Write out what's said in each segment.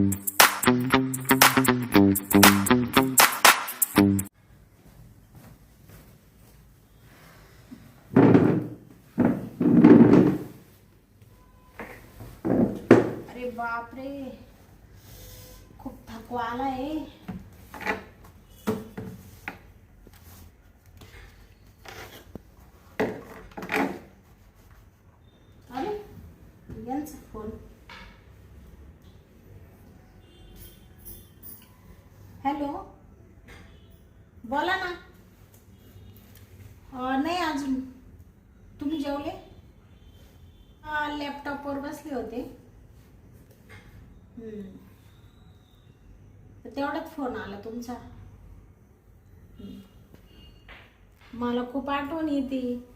अरे हॅलो? बोला ना. नाही अजून. तुम्ही जेवले? लॅपटॉपवर बसले होते. तेवढाच तेवढ्यात फोन आला तुमचा. हम्म. मला खूप आठवण येते.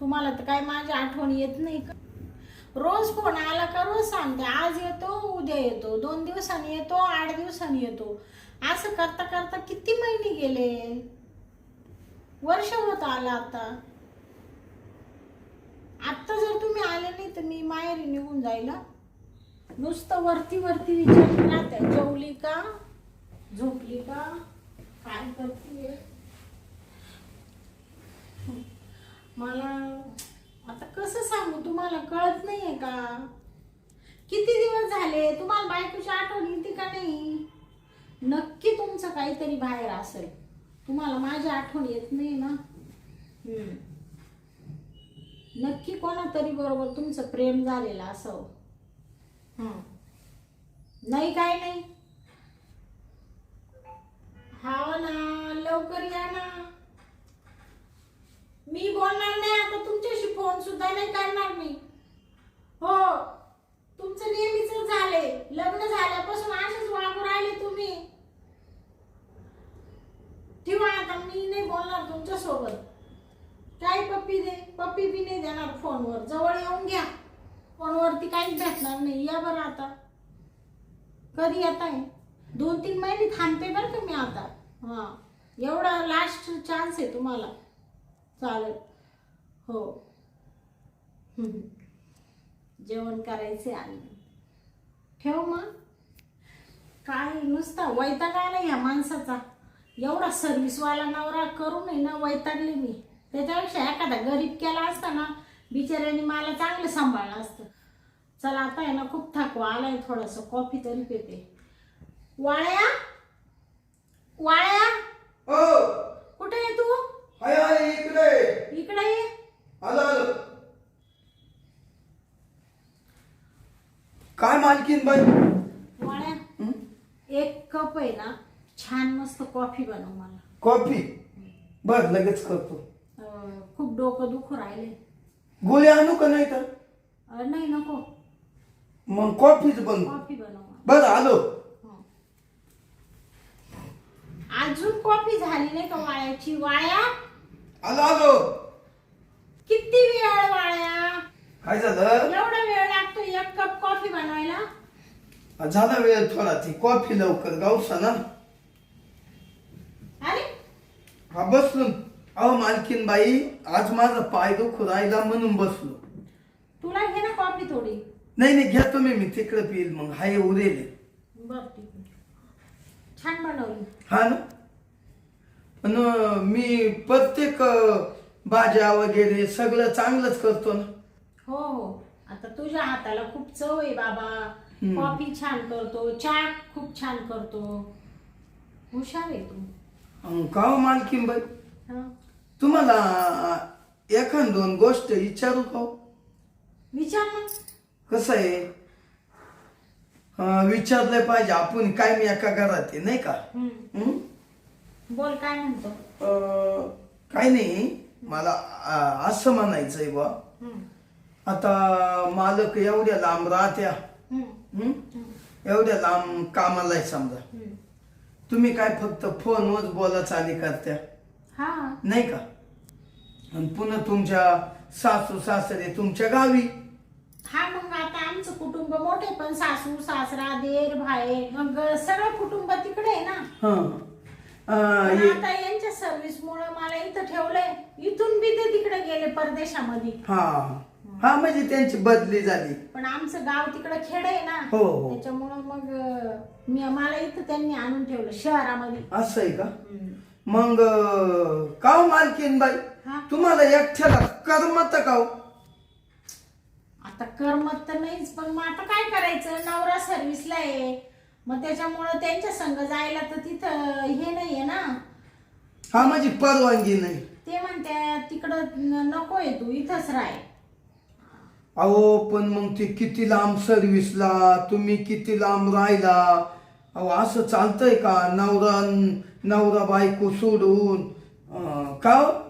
तुम्हाला तर काय माझी आठवण येत नाही का? रोज फोन आला का रोज सांगते. आज येतो उद्या येतो. दोन दिवसांनी येतो आठ दिवसांनी येतो. असं करता करता किती महिने गेले? वर्ष होत आलं आता. आत्ता जर तुम्ही आले नाही तर मी माहेरी निघून जाईल नुसतं वरती वरती विचार राहते. जेवली का? झोपली का? काय करते मला आता कसं सांगू तुम्हाला कळत नाहीये का? किती दिवस झाले? तुम्हाला बायकोची आठवण येते का नाही? नक्की तुमचं काहीतरी बाहेर असेल. तुम्हाला माझी आठवण येत नाही ना. हम्म. नक्की कोणातरी बरोबर तुमचं प्रेम झालेलं असावं. हं. नाही काय नाही. हा ना लवकर या ना. मी बोलणार नाही आता तुमच्याशी फोन सुद्धा नाही करणार मी हो तुमचं नेहमीच झाले लग्न झाल्यापासून असेच वागू राहिले तुम्ही ठेवा आता मी नाही बोलणार तुमच्यासोबत काय पप्पी दे पप्पी बी नाही देणार फोनवर जवळ येऊन घ्या फोनवरती काहीच भेटणार नाही या बरं आता कधी येत आहे दोन तीन महिने थांबते बरं का मी आता. हां. एवढा लास्ट चान्स आहे तुम्हाला. चालेल. हो. जेवण करायचे आणि. ठेव मग. काय नुसता वैताग आला या माणसाचा. एवढा सर्व्हिसवाला नवरा करू नये ना वैतागले मी. त्याच्यापेक्षा एखादा गरीब केला असता ना बिचाऱ्याने मला चांगलं सांभाळलं असतं. चला आता आहे ना खूप थकवा आलाय थोडंसं. कॉफी तरी पिते. वाळ्या? वाळ्या? हो. कुठे आहे तू? हाय हाय इकडे. इकडे ये. आलो आलो. काय मालकीन बाई? वाळ्या? एक कप आहे ना छान मस्त कॉफी बनव मला. कॉफी? बर लगेच करतो. अं, खूप डोकं दुखू राहिले. गोळी आणू का नाही तर अं, नाही नको. मग कॉफीच बनव. कॉफी बनव मला. बर आलो. अजून कॉफी झाली नाही का वाळ्याची? वाळ्या? आलो आलो. किती वेळ वाळ्या? काय झालं? एवढा वेळ लागतो एक कप कॉफी बनवायला? झाला वेळ थोडा ती कॉफी लवकर गावसा ना. अरे? हा बसलो. अहो मालकीन बाई आज माझा पाय दुखू राहिला म्हणून बसलो. तुला घे ना कॉफी थोडी. नाही नाही घ्या तुम्ही मी तिकडे पिईल मग. हाय उरेल. छान बनवली. हा ना? पण मी प्रत्येक भाज्या वगैरे सगळं चांगलंच करतो ना. हो हो. आता तुझ्या हाताला खूप चव आहे बाबा. हम्म. कॉफी छान करतो चहा खूप छान करतो. हुशार आहे तू. अं, का हो मालकीन बाई? हं. तुम्हाला एखाद दोन गोष्ट विचारू का हो? विचार ना. कसं आहे? विचारलं पाहिजे आपण काय मी एका घरात नाही का? हम्म. बोल काय म्हणतो? अं, काय नाही मला अं, असं म्हणायचंय बा हम्म. आता मालक एवढ्या लांब राहत्या. हम्म. हम्म. एवढ्या लांब कामाला आहे समजा. हम्म. तुम्ही काय फक्त फोनवर बोला चाली करत्या. हा. नाही का? आणि पुन्हा तुमच्या सासू सासरे तुमच्या गावी. हा मग आता आमचं कुटुंब मोठे पण सासू सासरा देर भाई मग सगळं कुटुंब तिकडे आहे ना पण हे- आता यांच्या सर्व्हिस मुळे मला इथं ठेवलंय इथून बी ते तिकडे गेले परदेशामध्ये हा. हा म्हणजे त्यांची बदली झाली पण आमचं गाव तिकडं खेड आहे ना हो, हो. त्याच्यामुळं मग अं, मी मला इथं त्यांनी आणून ठेवलं शहरामध्ये असं आहे का. मग अं, का हो मालकीन बाई हा तुम्हाला एकट्याला करमत का हो? आता करमत तर नाहीच पण मग आता काय करायचं? नवरा सर्व्हिसला आहे. मग त्याच्यामुळं त्यांच्या संग जायला तर तिथं हे नाहीये ना. हा म्हणजे परवानगी नाही. ते म्हणते तिकडं न- नकोय तू इथंच राह. अहो पण मग ते किती लांब सर्व्हिसला तुम्ही किती लांब राहिला? अहो असं चालतंय का? नवरा नवरा बायको सोडून अं, का हो?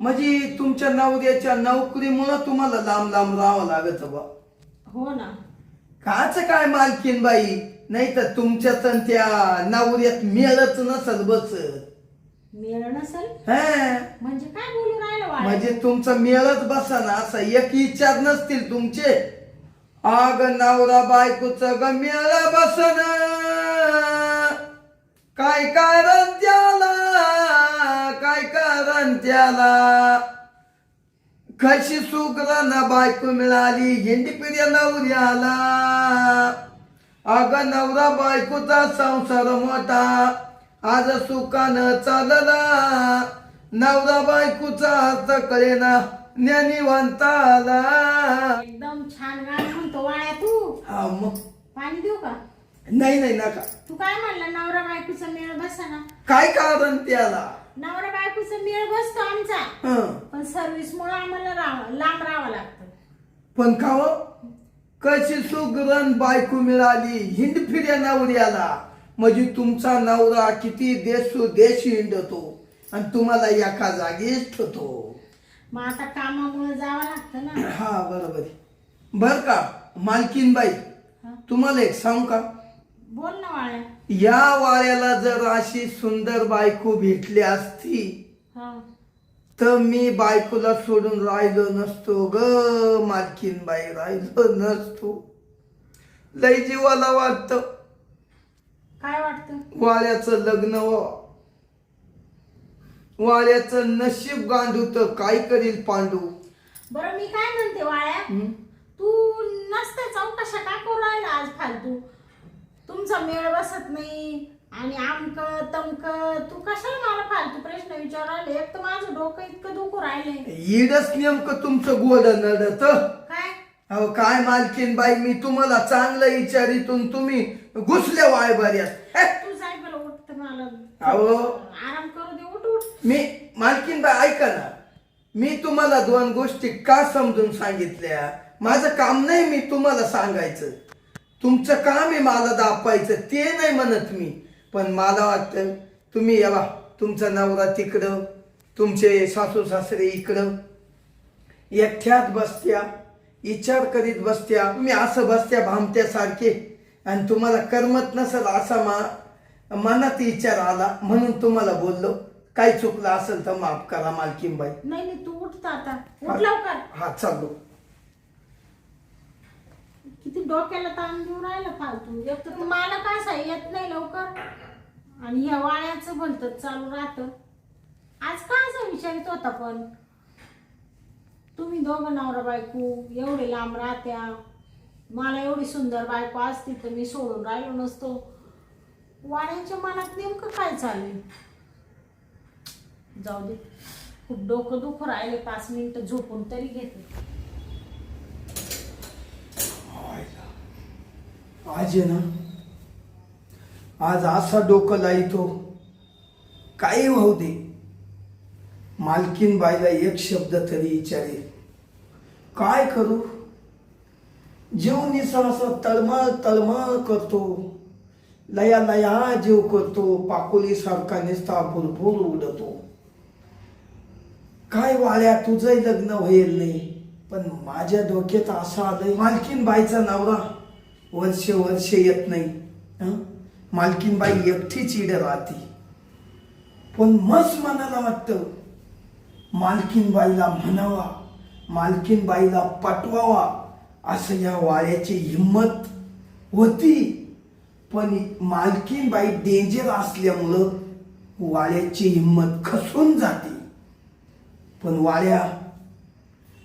म्हणजे तुमच्या नवऱ्याच्या नोकरीमुळं तुम्हाला लांब लांब राहावं लागत बा हो ना. काच काय मालकीन बाई? नाही तर तुमच्यात अन त्या नवऱ्यात मेळच नसल बसत मेळ नसेल? हा? म्हणजे काय बोलू राहिलं वाळ म्हणजे तुमचा मेळच बसा ना असा एक विचार नसतील तुमचे. आग नवरा बायकोच ग मेळ बसन. काय कारण त्याला? काय कारण त्याला कशी सुग्राना बायको मिळाली हिंडी पिढ्या नवऱ्याला. अग नवरा बायकोचा संसार मोठा आज सुखानं चालला. नवरा बायकोचा अर्थ कळेना ज्ञानीवंताला. एकदम छान गाणं म्हणतो वाळ्या तू. हा मग? पाणी देऊ का? नाही नाही नका. तू काय म्हणला नवरा बायकोचा मेळ बसा ना. काय कारण त्याला? नवरा बायकोचा मेळ बसतो आमचा. हं. पण सर्व्हिस मुळे आम्हाला राहावं लांब राहावं लागतं. पण खाव कशी सुगरण बायको मिळाली हिंड फिर्या नवऱ्याला. म्हणजे तुमचा नवरा किती देशो देश हिंडतो आणि तुम्हाला एका जागीच ठेवतो. मग आता कामामुळे जावं लागतं ना. हा बरोबर. बर का मालकीन बाई हा. तुम्हाला एक सांगू का? बोल ना वाळ्या या वाऱ्याला जर अशी सुंदर बायको भेटली असती हा. तर मी बायकोला सोडून राहिलो नसतो ग मालकीन बाई राहिलो नसतो. लय जीवाला वाटत. काय वाटतं? वाळ्याचं लग्न व्हावं. वाळ्याचं नशीब गांडू तर काय करील पांडू? बरं मी काय म्हणते वाळ्या? हं? तू नसते चौकशा का करू राहिला आज फालतू? तुमचा मेळ बसत नाही. आणि आमक तमक तू कशाला मला फालतू प्रश्न विचारायला एक तर माझं डोकं इतकं दुखू राहिले इडच नेमकं तुमचं गोड नडत. काय? अहो काय मालकीन बाई मी तुम्हाला चांगलं विचारितून तुम्ही घुसले वाय बऱ्यात हे? तू जाय उठत मला. अहो. आराम करू दे उठ उठ. मी मालकीन बाई ऐका ना. मी तुम्हाला दोन गोष्टी का समजून सांगितल्या? माझं काम नाही मी तुम्हाला सांगायचं. तुमचं काम आहे मला दापायचं ते नाही म्हणत मी. पण मला वाटतं तुम्ही यावा तुमचा नवरा तिकडं तुमचे सासू सासरे इकडं. एकट्यात बसत्या विचार करीत बसत्या तुम्ही असं बसत्या भामत्यासारखे आणि तुम्हाला करमत नसेल असा मा मनात विचार आला म्हणून तुम्हाला बोललो काय चुकलं असेल तर माफ करा मालकीनबाई. नाही नाही तू उठत आता. उठ लवकर. हा चाललो. किती डोक्याला ताण देऊन राहिलं फालतू. एक तर मला काय सांग येत नाही लवकर. आणि ह्या वाळ्याचं भलतच चालू राहतं. आज काय असं विचारित होता पण? तुम्ही दोघं नवरा बायको एवढे लांब राहत्या. मला एवढी सुंदर बायको असती तर मी सोडून राहिलो नसतो. वाड्यांच्या मनात नेमकं काय चालेल जाऊ दे. खूप डोकं दुखू राहिले. पाच मिनिटं झोपून तरी घेते. आज आहे ना आज असा डोकं लाईतो काही होऊ दे. मालकीन बाईला एक शब्द तरी विचारेल काय करू? जीव निसा असा तळमळ तळमळ करतो. लया लया जीव करतो पाकोली सारखा निसता भुरभुर उडतो. काय वाळ्या तुझंही लग्न होईल नाही पण माझ्या डोक्यात असं आलंय मालकीन बाईचा नवरा वर्ष वर्ष येत नाही. मालकीनबाई बाई एकटीच इड राहते. पण मस्त मनाला वाटतं मालकीनबाईला म्हणावा मालकीनबाईला पटवावा असं या वाड्याची हिंमत होती. पण मालकीनबाई डेंजर असल्यामुळं वाड्याची हिंमत खसून जाते. पण वाड्या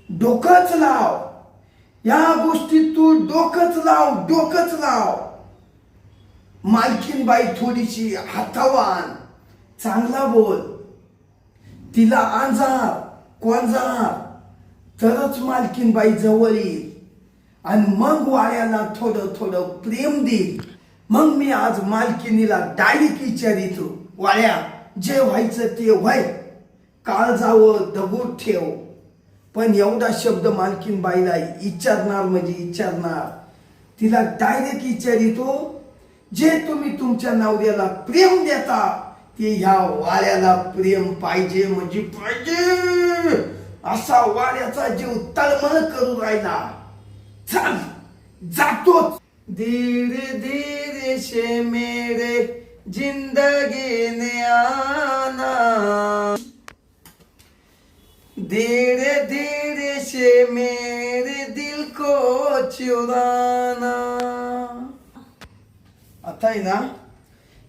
डोकंच लाव. या गोष्टीत तू डोकंच लाव डोकंच लाव. मालकीनबाई थोडीशी हातावान चांगला बोल. तिला आजार कोंजार. तरच मालकीनबाई जवळ येईल. आणि मग वाड्याला थोडं थोडं प्रेम देईल. मग मी आज मालकिनीला डायरेक्ट विचारितो. वाड्या जे व्हायचं ते व्हाय. काळ जावं दगड ठेव. पण एवढा शब्द मालकीन बाईला विचारणार म्हणजे विचारणार तिला डायरेक्ट विचारितो जे तुम्ही तुमच्या नवऱ्याला प्रेम देता ते ह्या वाऱ्याला प्रेम पाहिजे म्हणजे पाहिजे. असा वाऱ्याचा जीव तळमळ करू राहिला. चल जातोच. धीरे धीरे से मेरे जिंदगी ने आना धीरे धीरे से मेरे दिल को चुराना। आता आहे ना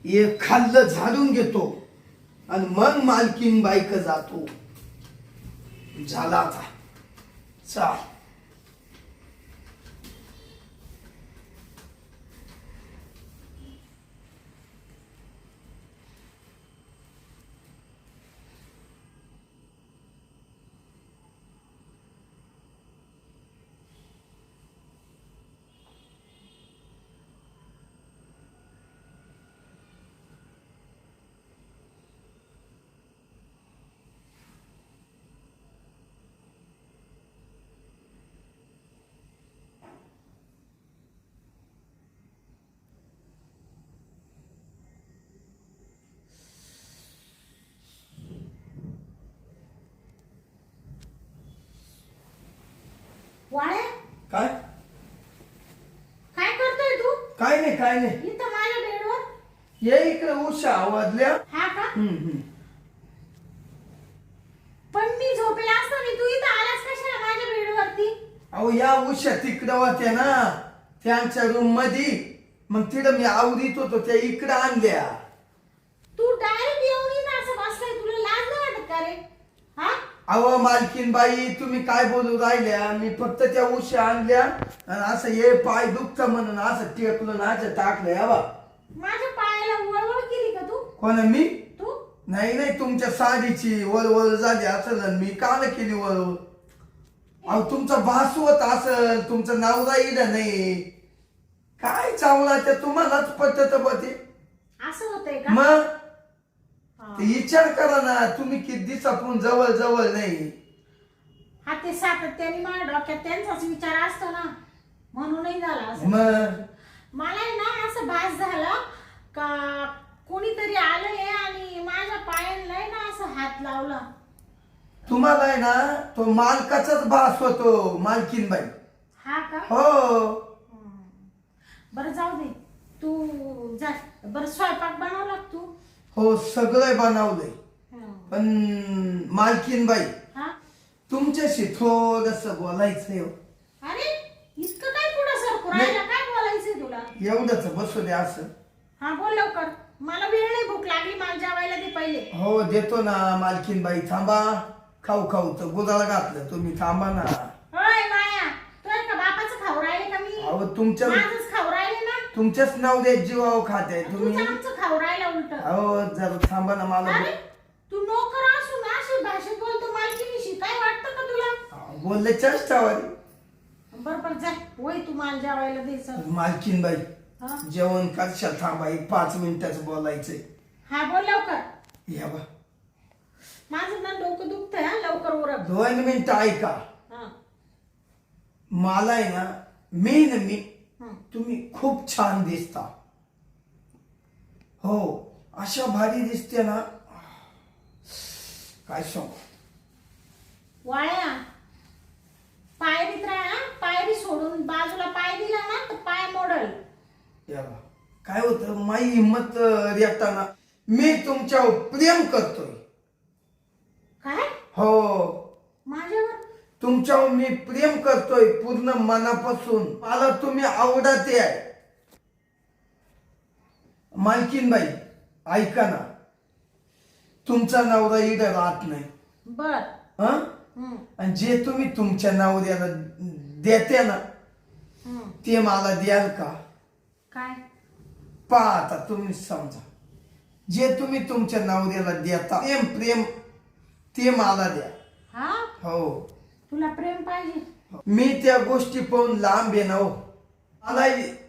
हे खाल्लं झाडून घेतो आणि मग मालकीन बाईक जातो. झाला आता. चाल वाळे काय? काय करतोय तू? काय नाही काय नाही. इथं माझ्या बेडवर? ये इकडे उषा आवाजल्या. हा का? हम्म, हम्म. पण मी झोपेला असताना तू इथं आलास कशाला माझ्या बेडवरती? अहो या उषा तिकडं होत्या ना त्यांच्या रूममध्ये मग तिकडं मी आवरीत होतो त्या इकडं आणल्या तू डायरेक्ट येऊन इथं असं बसलाय तुला लाज नाही वाटत का रे हा अहो मालकीन बाई तुम्ही काय बोलू राहिल्या? मी फक्त त्या उशा आणल्या आणि असं ये पाय दुखत म्हणून असं टेकलं ना असं टाकलं या बा. माझ्या पायाला वळवळ केली का तू? कोण मी? तू? नाही नाही तुमच्या साडीची वळवळ झाली असेल आणि मी का नाही केली वळवळ. अहो तुमचा भासवत असेल तुमचं नवरा इड नाही. काय चावला ते तुम्हालाच पटत बा ते. असं होतंय का? मग? हा. ते विचार करा ना तुम्ही किती दिवसापून जवळ जवळ नाही. हा ते सातत्याने माझ्या डोक्यात त्यांचाच विचार असतो ना. म्हणूनही झाला असं. मग? मला आहे ना असं भास झालं का कोणीतरी आलंय आणि माझ्या पायांना आहे ना असं हात लावला. तुम्हाला आहे ना तो मालकाचाच भास होतो मालकीन बाई हा का? हो. बरं जाऊ दे. तू जा. बरं स्वयंपाक बनवला का तू? हो सगळं बनवलंय. पण मालकीन बाई हा? तुमच्याशी थोडस बोलायचंय हो. अरे इतकं काय पुढं सरकू राहिला काय बोलायचंय तुला? एवढंच बसू द्या असं. हा बोल लवकर. मला वेळ नाही भूक लागली मला जेवायला दे पहिले. हो देतो ना मालकीन बाई थांबा. खाऊ खाऊ तर गुदाला घातलं तुम्ही थांबा ना. होय माया. तू आहे का बापाचं खाऊ राहिले का मी? अहो तुमच्या माझंच खाऊ राहिले ना? तुमच्याच नवऱ्या जीवाव खाते तुम्ही आमचं उलट. अहो जरा थांबा ना मला. अरे तू नोकर असून अशी भाषेत बोलतो मालकीनीशी काय वाटतं का तुला? बोलले चेष्टावारी. बर बर जा. वय तू मला जेवायला दे सर मालकीन बाई हा? जेवण करशा थांबा? एक पाच मिनिटाचं बोलायचंय. हा बोल लवकर. या बा. माझं ना डोकं दुखतंय हा लवकर उरक. दोन मिनिटं ऐका. हा. मला आहे ना मी ना मी हं. तुम्ही खूप छान दिसता. हो अशा भारी दिसते ना. काय सांगू? वाळ्या. पायरीत राहा पायरी सोडून बाजूला पाय दिला ना तर पाय मोडल. काय होतं माई हिंमत रेटाना मी तुमच्यावर प्रेम करतोय. काय? हो. माझ्यावर? तुमच्यावर मी प्रेम करतोय पूर्ण मनापासून. मला तुम्ही आवडते आहे. मालकीन बाई ऐका ना. तुमचा नवरा इथं राहत नाही. बर. हं? हम्म, आणि जे तुम्ही तुमच्या नवऱ्याला देते ना हम्म. ते मला द्याल का? काय? पहा आता तुम्ही समजा. जे तुम्ही तुमच्या नवऱ्याला देता प्रेम प्रेम ते मला द्या. हा? हो. तुला प्रेम पाहिजे. मी त्या गोष्टी पाहून लांब आहे ना हो. मला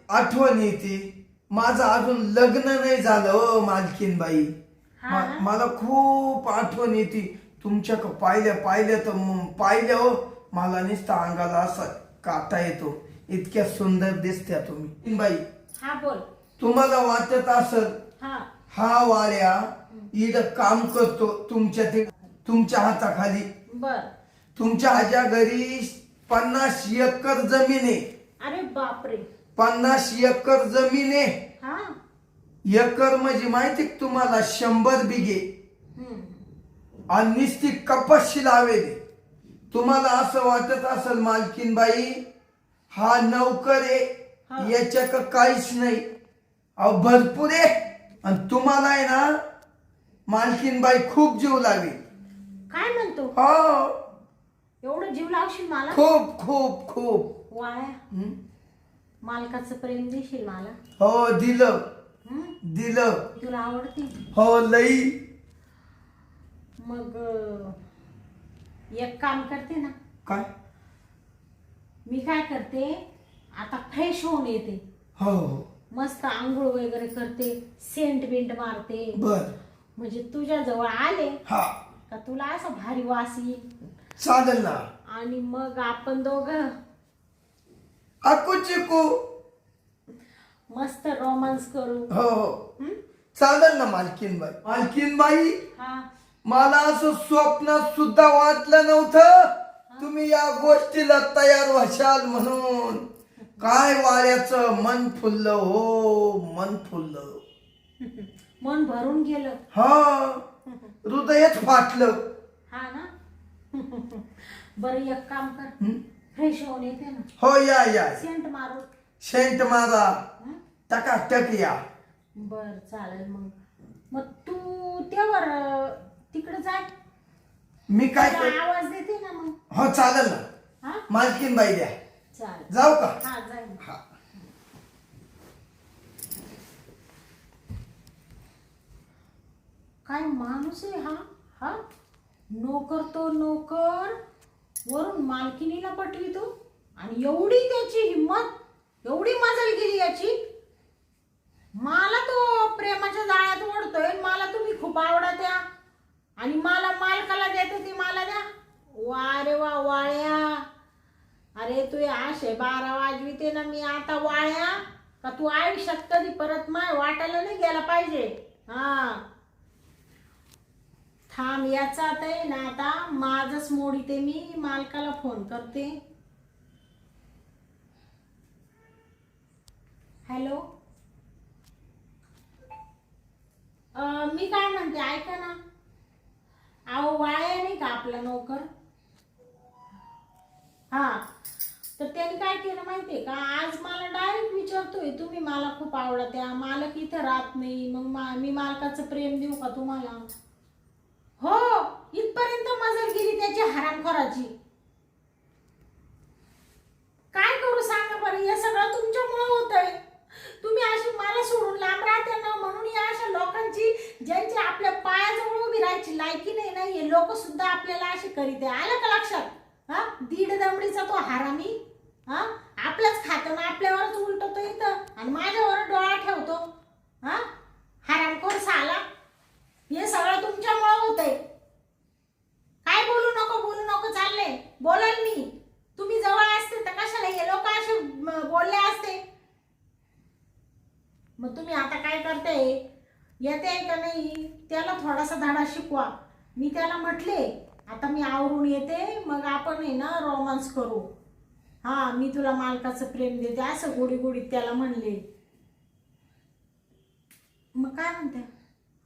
आठवण येते. माझं अजून लग्न नाही झालं हो मालकीनबाई. हा मा- ना? मला खूप आठवण येते. तुमच्या क- पाहिल्या पाहिल्या तर म- पाहिल्या हो मला नुसतं अंगाला असा काटा येतो. इतक्या सुंदर दिसत्या तुम्ही. बाई हा बोल. तुम्हाला वाटत असत हा. हा वाऱ्या इड काम करतो तुमच्या ते तुमच्या हाताखाली. बर. तुमच्या आज्या घरी पन्नास एकर जमीन आहे. अरे बापरे. पन्नास एकर जमीन. आहे हा. एकर म्हणजे माहिती का तुम्हाला? शंभर बिघे. हम्म. आणि नुसती कपाशी लावेली. तुम्हाला असं वाटत असेल मालकीनबाई हा नौकर हा. आहे याच्या का काहीच नाही. अहो भरपूर आहे. आणि तुम्हाला आहे ना मालकीनबाई खूप जीव लावी काय म्हणतो? हो. एवढं जीव लावशील मला? खूप खूप खूप. वाया. हं? मालकाचं प्रेम देशील मला? हो दिलं. हं? दिलं. तुला आवडते? हो लई. मग अं, एक काम करते ना. काय? मी काय करते आता फ्रेश होऊन येते. हो हो. मस्त आंघोळ वगैरे करते सेंट बिंट मारते. बर. म्हणजे तुझ्या जवळ आले हा. का तुला असं भारी वास येईल? चालेल ना. आणि मग आपण दोघं अकू चिकू मस्त रोमांस करू. हो हो. हं? चालेल ना मालकीनबाई? मालकीनबाई हा. मला असं स्वप्नात सुद्धा वाटलं नव्हतं. तुम्ही या गोष्टीला तयार व्हाल म्हणून. काय वाऱ्याचं मन फुललं हो मन फुललं. मन भरून गेलं. हा. हृदयच फाटलं. हा ना? बरं एक काम कर. हं? फ्रेश होऊन येते ना. हो या या सेंट मारू. सेंट मारा. हं? टकाटक या बर चालेल मग. मग तू त्यावर तिकडे जाय मी काय तुला कर आवाज देते ना मग. हो चालेल ना. हा? मालकीनबाई द्या. चालेल. जाऊ का? हा जाय. हा. काय माणूस आहे हा? हा? नोकर तो नोकर. वरून मालकिनीला पटवितो आणि एवढी त्याची हिंमत एवढी मजल गेली याची. मला तो प्रेमाच्या जाळ्यात ओढतोय मला तुम्ही खूप आवडत्या आणि मला मालकाला देते ती मला द्या. वा रे वा वाळ्या. अरे तू आशे बारा वाजविते ना मी आता वाळ्या. का तू आयुष्यात कधी परत माय वाटायला नाही गेला पाहिजे? हा. थांब याचा आता आहे ना आता माझंच मोड इथे मी मालकाला फोन करते. हॅलो मी काय म्हणते ऐका ना. अहो वाया नाही का आपला नोकर? हा. तर त्यांनी काय केलं माहितीये का? आज मला डायरेक्ट विचारतोय तुम्ही मला खूप आवडत्या मालक इथं राहत नाही मग मा- मी मालकाचं प्रेम देऊ का तुम्हाला? हो इथपर्यंत मजल गेली त्याची हरामखोराची. काय करू सांगा बरं हे सगळं तुमच्यामुळं होतंय. तुम्ही अशी मला सोडून लांब राहते ना म्हणून या अशा लोकांची ज्यांची आपल्या पायाजवळ उभी राहायची लायकी नाही ना हे लोक सुद्धा आपल्याला असे करीत आहे. आलं का लक्षात? हा दीड दमडीचा तो हारामी हा आपलंच खातो ना आपल्यावरच उलटतो इथं. आणि माझ्यावर डोळा ठेवतो. हा हरामखोर साला. हे सगळं तुमच्यामुळं होतंय. काय बोलू नको बोलू नको चाललंय. बोलाल मी. तुम्ही जवळ असते तर कशाला? हे लोक असे बोलले असते. मग तुम्ही आता काय करते येते का नाही? त्याला थोडासा धडा शिकवा. मी त्याला म्हटले आता मी आवरून येते मग आपण आहे ना रोमांस करू. हा मी तुला मालकाचं प्रेम देते. असं गोडी गोडीत त्याला म्हणले. मग काय म्हणते?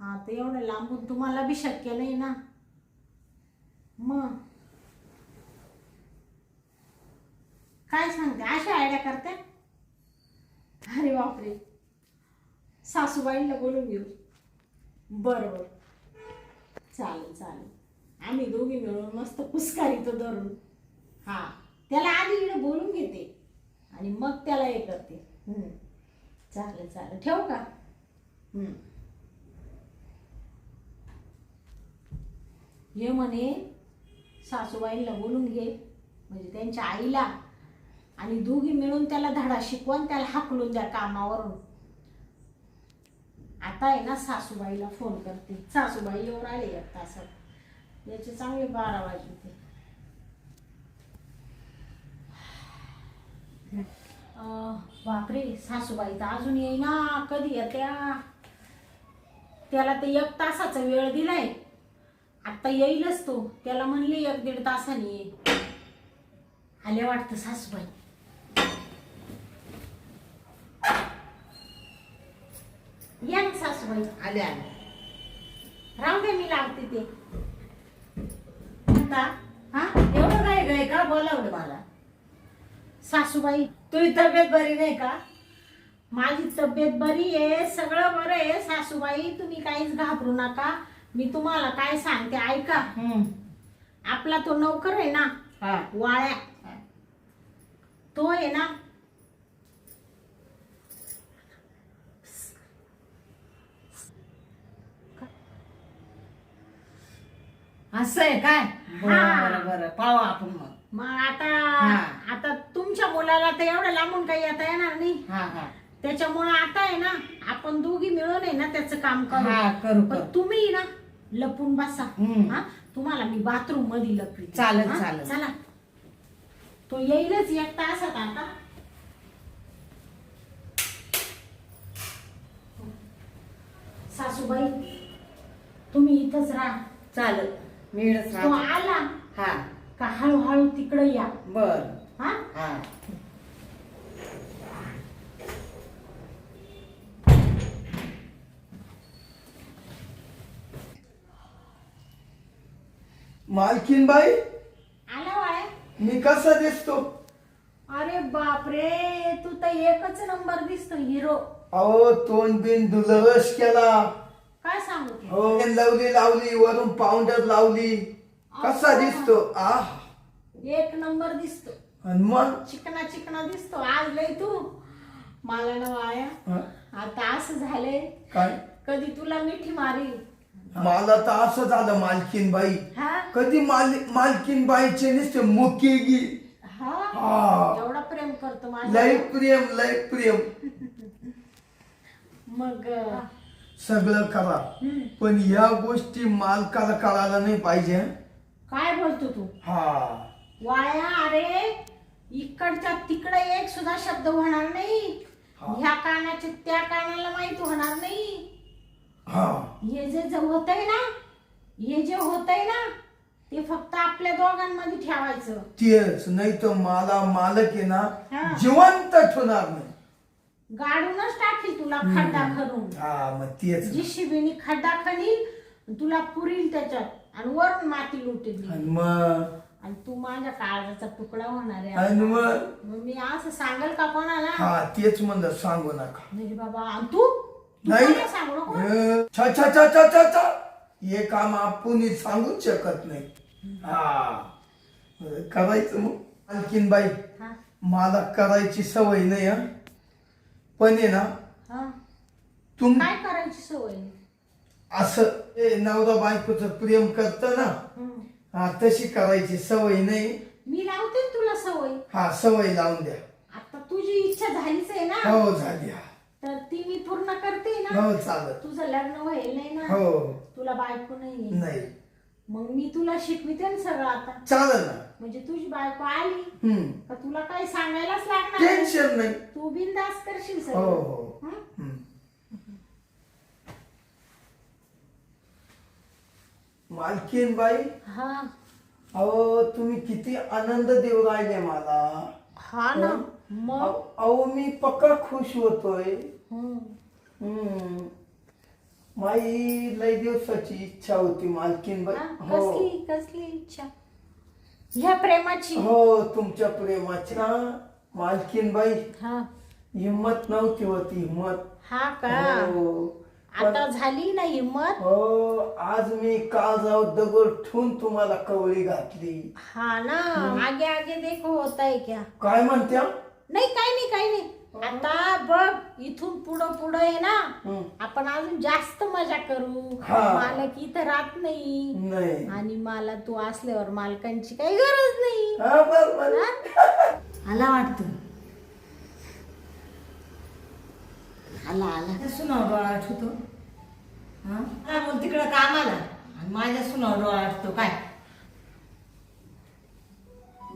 हा तर एवढं लांबून तुम्हाला बी शक्य नाही ना. मग? काय सांगते? अशा आयडिया करते? अरे बापरे. सासूबाईंना बोलून घेऊ. बरोबर. चालेल चालेल. आम्ही दोघी मिळून मस्त पुस्कारितो धरून. हा त्याला आधी इकडे बोलून घेते. आणि मग त्याला हे करते. चालेल चालेल. ठेवू का? हे म्हणे सासूबाईला बोलून घे. म्हणजे त्यांच्या आईला. आणि दोघी मिळून त्याला धडा शिकवून त्याला हाकलून द्या कामावरून. आता आहे ना सासूबाईला फोन करते. सासूबाई येऊन आले एक तासात. याचे चांगले बारा वाजले ते. बापरे सासूबाई तर अजून येईना. कधी येत्या? त्याला ते एक तासाचा वेळ दिलाय. आता येईलच तो. त्याला म्हणले एक दीड तासाने ये. आले वाटतं सासूबाई. या ना सासूबाई. आले आले. राहू दे मी लावते ते. आता? हा? एवढं काय काय का? बोलावलं मला. सासूबाई तुझी तब्येत बरी नाही का? माझी तब्येत बरी आहे सगळं बरं आहे. सासूबाई तुम्ही काहीच घाबरू नका. मी तुम्हाला काय सांगते ऐका. आपला तो नौकर आहे ना हा. वाळ्या. तो आहे ना असं आहे काय? हा. बरं बरं पाहू आपण मग. मग आता हा. आता तुमच्या मुलाला तर एवढं लांबून काही येता येणार नाही. हा हा. त्याच्यामुळं आता आहे ना आपण दोघी मिळून आहे ना त्याचं काम करू. हा करू पण करू. तुम्ही ना लपून बसा. हम्म. हा? तुम्हाला मी बाथरूममध्ये लपवी चालेल, चालेल. चला. तो येईलच एक तासात आता. सासूबाई तुम्ही इथंच राहा. चालेल. मी इकडंच तो राहते. आला हा. का हळूहळू तिकडे या? बर. हा? हा. मालकीन बाई आला मी कसा दिसतो? अरे बापरे तू तर एकच नंबर दिसतो हिरो. अहो तोंड बिन दुलरस केला. काय सांगू ते? हो लावली लावली वरून पावडर लावली. कसा दिसतो? आ. एक नंबर दिसतो. मग? चिकना चिकना दिसतो. आज लय तू. मला ना वाया हा? आता असं झालंय काय? कधी तुला मिठी मारी मला तर असं झालं मालकीन बाई हा? कधी माल मालकीन बाईचे नुसते मुकेगी हा? हा. एवढा प्रेम करतो लय माझ्या प्रेम लय प्रेम. मग अं, सगळं करा. हम्म. पण या गोष्टी मालकाला कळायला नाही पाहिजे. हं? काय बोलतो तू? हा. वाया अरे इकडच्या तिकडे एक सुद्धा शब्द होणार नाही. हा. ह्या कानाचे त्या कानाला माहीत होणार नाही. हा. जे जे होतंय ना हे जे होतंय ना ते फक्त आपल्या दोघांमध्ये ठेवायचं. तेच नाही तर मला मालक आहे ना हा. जिवंत ठेवणार नाही. गाडूनच टाकील तुला खड्डा हा मग तेच जी शिबीनी खड्डा खणील तुला पुरील त्याच्यात आणि वरून माती लुटेल आणि मग? आणि तू माझ्या काळजाचा तुकडा होणार आहे आणि मग? मग मी असं सांगेल का कोणाला? हा तेच म्हणलं सांगू नका. नाही बाबा आणि तू? नाही? कोणाला सांगू नको? अं, छ छ छ छ छ छ. हे काम आपण सांगूच शकत नाही. हा. अं, करायचं मग आणखीन बाई हा. मला करायची सवय नाही हं. पण आहे ना हा. तुम काय करायची सवय? असं ए, नवरा बायकोचं प्रेम करत ना. हा तशी करायची सवय नाही. मी लावते ना तुला सवय. हा सवय लावून द्या. आता तुझी इच्छा झालीच आहे ना? हो झाली हा. तर ती मी पूर्ण करते ना. हो चालत तुझं लग्न व्हायला नाही ना. हो. तुला बायको नाही नाही. मग मी तुला शिकविते ना सगळं आता. चालेल ना. म्हणजे तुझी बायको आली. हम्म. का तुला काही सांगायलाच लागणार नाही. टेन्शन नाही. तू बिनदास करशील हो सगळं. हो हं? हम्म. मालकीन बाई. हा. अहो तुम्ही किती आनंद देऊ राहिले मला. हा ना. मग? अहो मी पक्का खुश होतोय. हं. हम्म. माई लय दिवसाची इच्छा होती मालकीन बाई. हा, हो. कसली कसली इच्छा? ह्या प्रेमाची. हो तुमच्या प्रेमाची ना मालकीन बाई. हा. हिंमत नव्हती होती हिंमत हा का? हो. आता झाली ना हिंमत हो आज मी काळजावर दगड ठेवून तुम्हाला कवळी घातली. हा ना आगे आगे देखो होत आहे क्या. काय म्हणत्या? नाही काही नाही काही नाही. आता बघ इथून पुढं पुढं आहे ना. हं. आपण अजून जास्त मजा करू. हा. मालक इथं राहत नाही. नाही. आणि मला तू असल्यावर मालकांची काही गरज नाही. हा, बर, बर. आला वाटत. आला आला. सुनाव डोळा आठवतो. हा? काय मग तिकडं कामाला. आणि माझ्या सुनाव डोळा आठवतो. काय?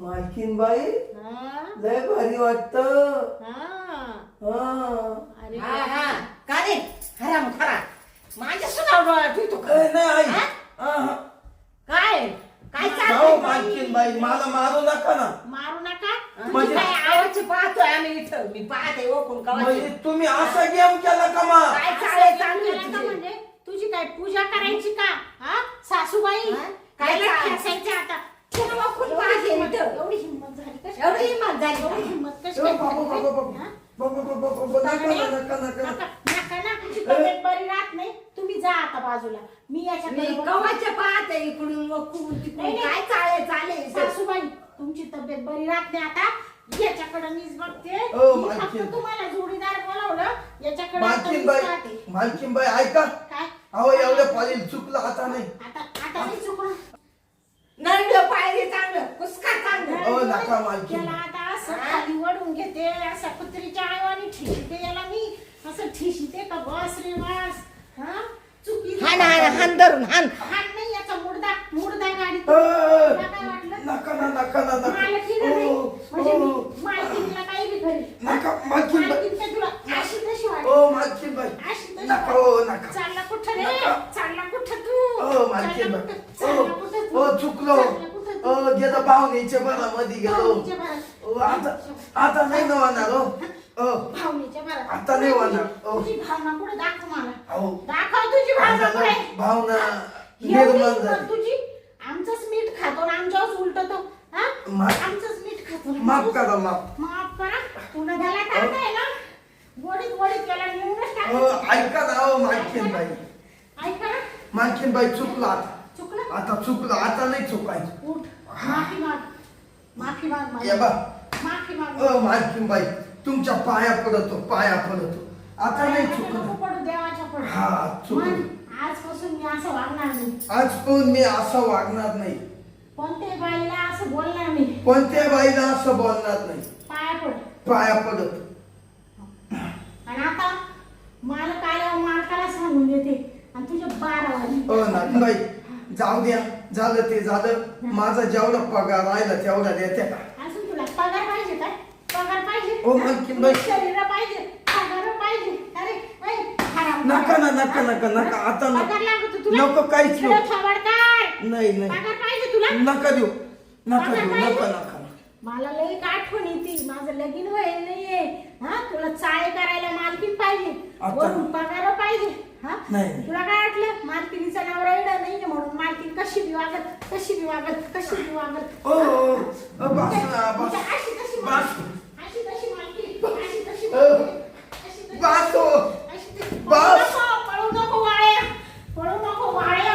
मालकीन बाई? हा? लय भारी वाटत. हा. अरे हा हा. का रे? हराम खरा. माझ्या का? नाही. आई हा? काय? काय जाओ चाललंय मालकीन बाई मला मारू नका ना. मारू नका? म्हणजे तुझी काय आवाज पाहतोय आम्ही इथं. मी पाहते ओकून म्हणजे तुम्ही असा गेम केला का मा? काय चाललंय चालू म्हणजे? तुझी काय पूजा करायची का? हा? सासूबाई? हा? काय काय चाल- आता. तुला ओकून एवढी पाहते हिंमत- इथं. एवढी हिंमत झाली कशी एवढी हिंमत झाली एवढी का? हिंमत कशी ए, काय बाबा, झाली? बाबा, बाबा. हा? बाबा, बाबा, बाबा, नका, नका, नका, नका. नका नका तुझी तब्येत बरी राहत नाही तुम्ही जा आता बाजूला मी मी याच्याकडे बघते. कवाच्या पाहते इकडून ओकून नाही, तिकडून नाही. काय चाललंय चाललंय सासूबाई तुमची तब्येत बरी राहत नाही आता याच्याकडे मीच बघते ओ, मी फक्त मालकीन. तुम्हाला जोडीदार बोलावलं याच्याकडे आता मीच. मालकीन बाई ऐका काय अहो एवढं पालील चुकलं आता नाही आता आता नाही चुकलं नरड पाहिजे चांगलं कुसका चांगलं. ओ, नका मालकीन. त्याला आता असं खाली वडून घेते असं कुत्रीच्या आईवानी ठिशीते याला मी. असं ठिशीते का बस रे बस? हा? चुकी हान हान हान धरून हान. हाण नाही याचा मुडदा मुडदा गाडी. अ, तुला काय वाटलं? नका ना नका ना नका. मालकीण नाही. ओ, म्हणजे ओ, मी मालकीणला काही बी करेल नका बाई. मालकीण तुला अशी तशी वाटली ओ मालकीन बाई. अशी तशी नका वाटली. ओ नका. चालला कुठं रे? नका. चालला कुठं तू? ओ मालकीन चालला बाई. कुठं? चालला कुठं तू? ओ. ओ चुकलो. गेलो पाहुणीच्या बरामध्ये गेलो. आता आता नाही ना होणार हो. आता नाही होणार. तुझी भावना निर्माण झाली. तुझी? आमचंच मीठ खातो आमच्यावर हा? आमचंच मीठ खातो. माफ करा माफ. माफ करा. तुला त्याला टाकाय ना. गोडीत ऐका ना मालकीन बाई. ऐका ना. मालकीन बाई चुकलो आता. चुकलं? आता चुकलो आता नाही चुकायचं. उठ माफी माग माफी माग. या बा. माफी माग ओ मालकीन बाई तुमच्या पाया पडतो पाया पडतो. आता नाही नको चुकलं. पडू देवाच्या पडू. हा, चुकलं. आजपासून मी असं वागणार नाही. आज पण मी असं वागणार नाही. कोणत्याही बाईला असं बोलणार नाही. कोणत्या बाईला असं बोलणार नाही. पाया पड. पाया पडत. आणि आता मालक आल्यावर मालकाला सांगून देते. आणि तुझ्या बारा वाजले ओ नागबाई जाऊ द्या झालं ते झालं. माझा जेवढा पगार राहिला तेवढा देते का? अजून तुला पगार पाहिजे काय पगार पाहिजे? ओ, मालकीनबाई. शरीर पाहिजे. पगार पाहिजे. अरे ऐ, हराम. नका ना नका नका नका. आता पगार नको. लागतो तुला. नको काहीच नको. नाही नाही. पगार पाहिजे तुला. नका देऊ. नका देऊ? नका नका. मला लई आठवण येते. माझं लगीन व्हायला नाहीये. हा तुला चाळे करायला मालकीन पाहिजे. वरून पगार पाहिजे. हा? तुला काय वाटलं? मालकिनीचा नाव येणार नाही म्हणून मालकीन कशी बी वागत कशी बी वागत कशी बी वागत पळू नको, पळू नको वाळ्या पळू नको वाळ्या